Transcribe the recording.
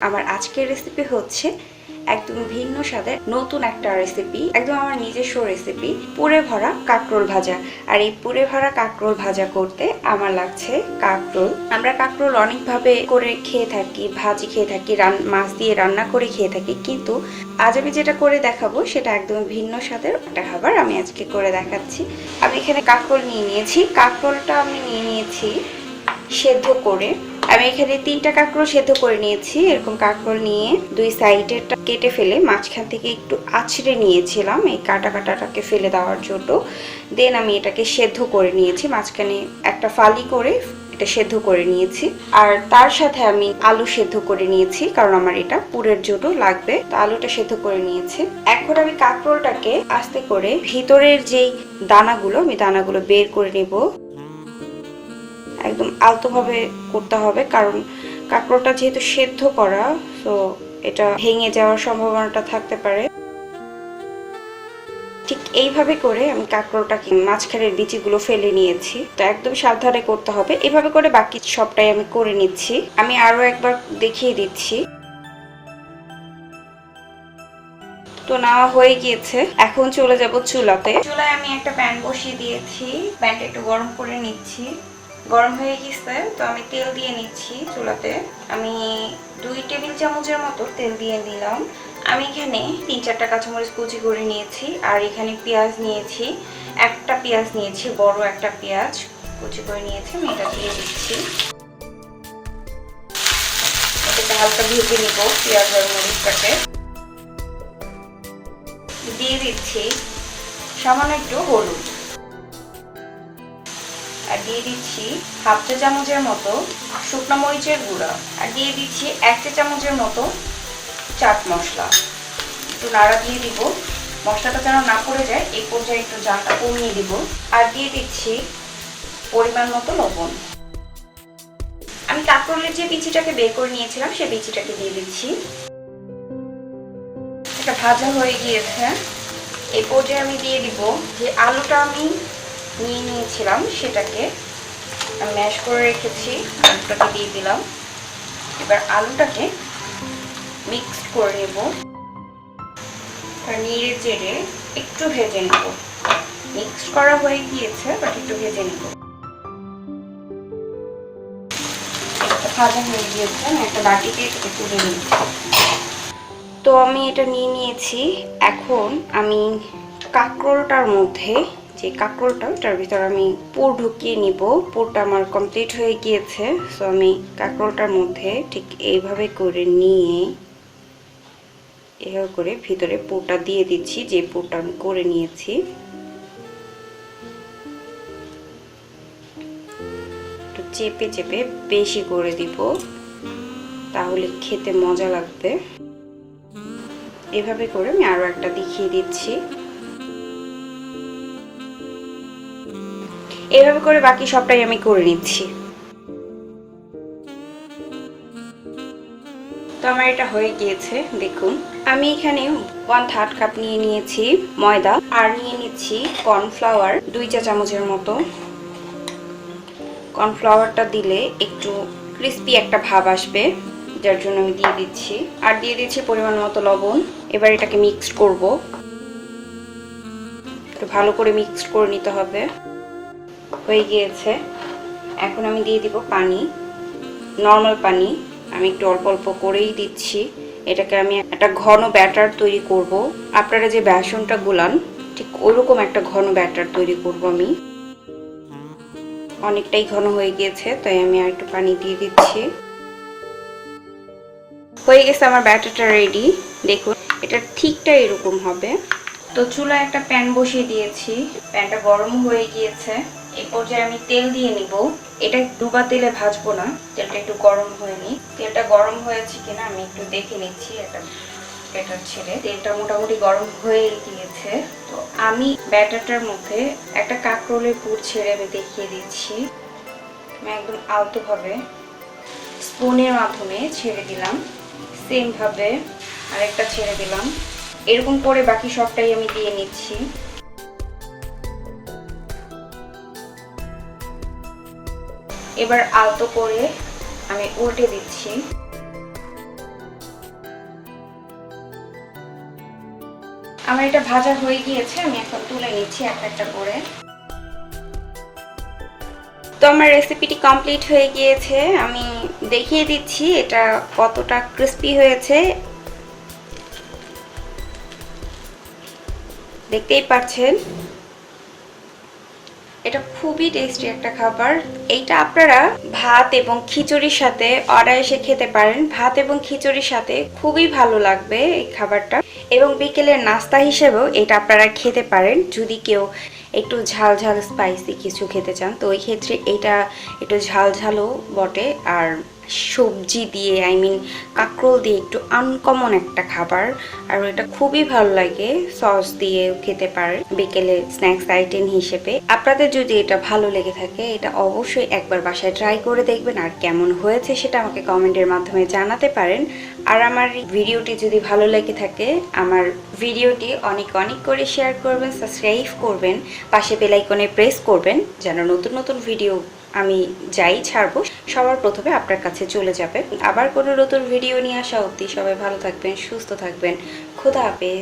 আমার আজকের রেসিপি হচ্ছে একদম ভিন্ন স্বাদের নতুন একটা রেসিপি একদম আমার নিজস্ব রেসিপি পুরে ভরা কাকরোল ভাজা। আর এই পুরে ভরা কাকরোল ভাজা করতে আমার লাগছে কাকরোল। আমরা কাকরোল অনেকভাবে করে খেয়ে থাকি, ভাজি খেয়ে থাকি মাছ দিয়ে রান্না করে খেয়ে থাকি, কিন্তু আজ আমি যেটা করে দেখাবো সেটা একদম ভিন্ন স্বাদের একটা খাবার আমি আজকে করে দেখাচ্ছি। আমি এখানে কাকরোল নিয়ে নিয়েছি। কাকরোলটা আমি নিয়ে নিয়েছি সেদ্ধ করে আমি এখানে তিনটা কাঁকড়ো সেদ্ধ করে নিয়েছি। এরকম কাঁকরোল নিয়ে দুই সাইডেরটা কেটে ফেলে মাঝখান থেকে একটু আছড়ে নিয়েছিলাম এই কাটা কাটাটাকে ফেলে দেওয়ার জন্য। দেন আমি এটাকে সেদ্ধ করে নিয়েছি, মাঝখানে একটা ফালি করে এটা সেদ্ধ করে নিয়েছি। আর তার সাথে আমি আলু সেদ্ধ করে নিয়েছি, কারণ আমার এটা পুরের জন্য লাগবে। তো আলুটা সেদ্ধ করে নিয়েছি। এখন আমি কাঁকরোলটাকে আস্তে করে ভিতরের যেই দানাগুলো, আমি দানাগুলো বের করে নেব। একদম আলতোভাবে করতে হবে, কারণ কাঁকড়োটা যেহেতু সেদ্ধ করা তো এটা ভেঙে যাওয়ার সম্ভাবনাটা থাকতে পারে। ঠিক এইভাবে করে আমি কাঁকড়োটাকে মাঝখানের বিচিগুলো ফেলে নিয়েছি। তো একদম সাবধানে করতে হবে। এভাবে করে বাকি সবটাই আমি করে নিচ্ছি। আমি আরও একবার দেখিয়ে দিচ্ছি। তো নেওয়া হয়ে গিয়েছে। এখন চলে যাব চুলাতে। চুলায় আমি একটা প্যান বসিয়ে দিয়েছি। প্যানটা একটু গরম করে নিচ্ছি। গরম হয়ে গেছে, তো আমি তেল দিয়ে নিচ্ছি চুলাতে। আমি দুই টেবিল চামচের মতো তেল দিয়ে দিলাম আমি এখানে তিন চারটা কাঁচামরিচ কুচি করে নিয়েছি, আর এখানে পেঁয়াজ নিয়েছি, একটা পেঁয়াজ নিয়েছি, বড় একটা পেঁয়াজ কুচি করে নিয়েছি, আমি এটা দিয়ে দিচ্ছি। হালকা ভেজে নিব পেঁয়াজ আর মরিচটাকে। দিয়ে দিচ্ছি সামান্য একটু হলুদ। আর দিয়ে দিচ্ছি হাফ চা চামচের মতো শুকনো মরিচের গুঁড়া। আর দিয়ে দিচ্ছি এক চা চামচের মতো চাট মশলা। একটু নাড়া দিয়ে দিব। মশলাটা যেন না পড়ে যায়, এই পর্যায়ে একটু জালটা কমিয়ে দিব। আর দিয়ে দিচ্ছি পরিমাণ মতো লবণ। আমি কাঁকরোলের যে বিচিটাকে বের করে নিয়েছিলাম সেই বিচিটাকে দিয়ে দিচ্ছি। এটা ভাজা হয়ে গিয়েছে। এই পর্যায়ে আমি দিয়ে দিব যে আলুটা আমি নিয়ে নিয়েছিলাম, সেটাকে ম্যাশ করে রেখেছি, আলুটাকে দিয়ে দিলাম। এবার আলুটাকে মিক্সড করে নেব। নেড়ে চেড়ে একটু ভেজে নেব। মিক্স করা হয়ে গিয়েছে বাট একটু ভেজে নেব। একটা তুলে তো আমি এটা নিয়ে নিয়েছি। এখন আমি কাঁকরোলটার মধ্যে যে কাঁকরোলটা ওটার ভিতর আমি পুর ঢুকিয়ে নিব। পুরটা আমার কমপ্লিট হয়ে গিয়েছে সো আমি কাঁকরোলটার মধ্যে ঠিক এইভাবে করে নিয়ে এভাবে করে ভিতরে পুরটা দিয়ে দিচ্ছি, যে পুরটা আমি করে নিয়েছি। চেপে চেপে বেশি করে দিব, তাহলে খেতে মজা লাগবে। এভাবে করে আমি আরও একটা দেখিয়ে দিচ্ছি। এভাবে করে বাকি সবটাই আমি করে নিচ্ছি। তো আমার এটা হয়ে গিয়েছে, দেখুন। আমি এখানে ওয়ান থার্ড কাপ নিয়ে নিয়েছি ময়দা আর নিয়ে নিচ্ছি কর্নফ্লাওয়ার দুই চা চামচের মতো। কর্নফ্লাওয়ারটা দিলে একটু ক্রিস্পি একটা ভাব আসবে, যার জন্য আমি দিয়ে দিচ্ছি। আর দিয়ে দিচ্ছি পরিমাণ মতো লবণ। এবার এটাকে মিক্সড করব। একটু ভালো করে মিক্সড করে নিতে হবে। হয়ে গিয়েছে। এখন আমি দিয়ে দিব পানি। নর্মাল পানি। আমি একটু অল্প অল্প করেই দিচ্ছি। এটাকে আমি একটা ঘন ব্যাটার তৈরি করব। আপনারা যে বেসনটা গুলান, ঠিক ওইরকম একটা ঘন ব্যাটার তৈরি করব আমি। অনেকটাই ঘন হয়ে গিয়েছে, তাই আমি আর একটু পানি দিয়ে দিচ্ছি। হয়ে গেছে আমার ব্যাটারটা রেডি দেখুন এটা ঠিকটা এরকম হবে। তো চুলায় একটা প্যান বসিয়ে দিয়েছি। প্যানটা গরম হয়ে গিয়েছে। এই পর্যায়ে আমি তেল দিয়ে নিব। এটা ডুবা তেলে ভাজবো না, তেলটা একটু গরম হয়ে হয়নি তেলটা গরম হয়েছে কিনা আমি একটু দেখে নিচ্ছি, এটা এটা ছেড়ে। তেলটা মোটামুটি গরম হয়ে গিয়েছে। তো আমি ব্যাটারটার মধ্যে একটা কাঁকরোলের পুর ছেড়ে আমি দেখিয়ে দিচ্ছি। আমি একদম আলতোভাবে স্পুনের মাধ্যমে ছেড়ে দিলাম। সেমভাবে আরেকটা ছেড়ে দিলাম। এরকম করে বাকি সবটাই আমি দিয়ে নিচ্ছি। এবার আলতো করে আমি উল্টে দিচ্ছি। আমার এটা ভাজা হয়ে গিয়েছে, আমি এখন তুলে নিচ্ছি একটা একটা করে। তো আমার রেসিপিটি কমপ্লিট হয়ে গিয়েছে। আমি দেখিয়ে দিচ্ছি এটা কতটা ক্রিস্পি হয়েছে। দেখতেই পাচ্ছেন। এটা খুবই টেস্টি একটা খাবার। এইটা আপনারা ভাত এবং খিচুড়ির সাথে অনায়াসে খেতে পারেন। ভাত এবং খিচুড়ির সাথে খুবই ভালো লাগবে এই খাবারটা। এবং বিকেলের নাস্তা হিসেবেও এটা আপনারা খেতে পারেন। যদি কেউ একটু ঝাল ঝাল স্পাইসি কিছু খেতে চান, তো ওই ক্ষেত্রে এটা একটু ঝাল ঝালও বটে। আর সবজি দিয়ে আই মিন কাঁকরোল দিয়ে একটু আনকমন একটা খাবার। আর এটা খুবই ভালো লাগে সস দিয়ে খেতে পারেন বিকেলে স্ন্যাক্স আইটেম হিসেবে। আপনাদের যদি এটা ভালো লেগে থাকে, এটা অবশ্যই একবার বাসায় ট্রাই করে দেখবেন আর কেমন হয়েছে সেটা আমাকে কমেন্টের মাধ্যমে জানাতে পারেন। আর আমার ভিডিওটি যদি ভালো লেগে থাকে, আমার ভিডিওটি অনেক অনেক করে শেয়ার করবেন সাবস্ক্রাইব করবেন, পাশে বেলাইকনে প্রেস করবেন, যেন নতুন নতুন ভিডিও আমি যাই ছাড়বো, সবার প্রথমে আপনার কাছে চলে যাবে আবার কোনো নতুন ভিডিও নিয়ে আসা অবধি সবাই ভালো থাকবেন, সুস্থ থাকবেন। খোদা হাফেজ।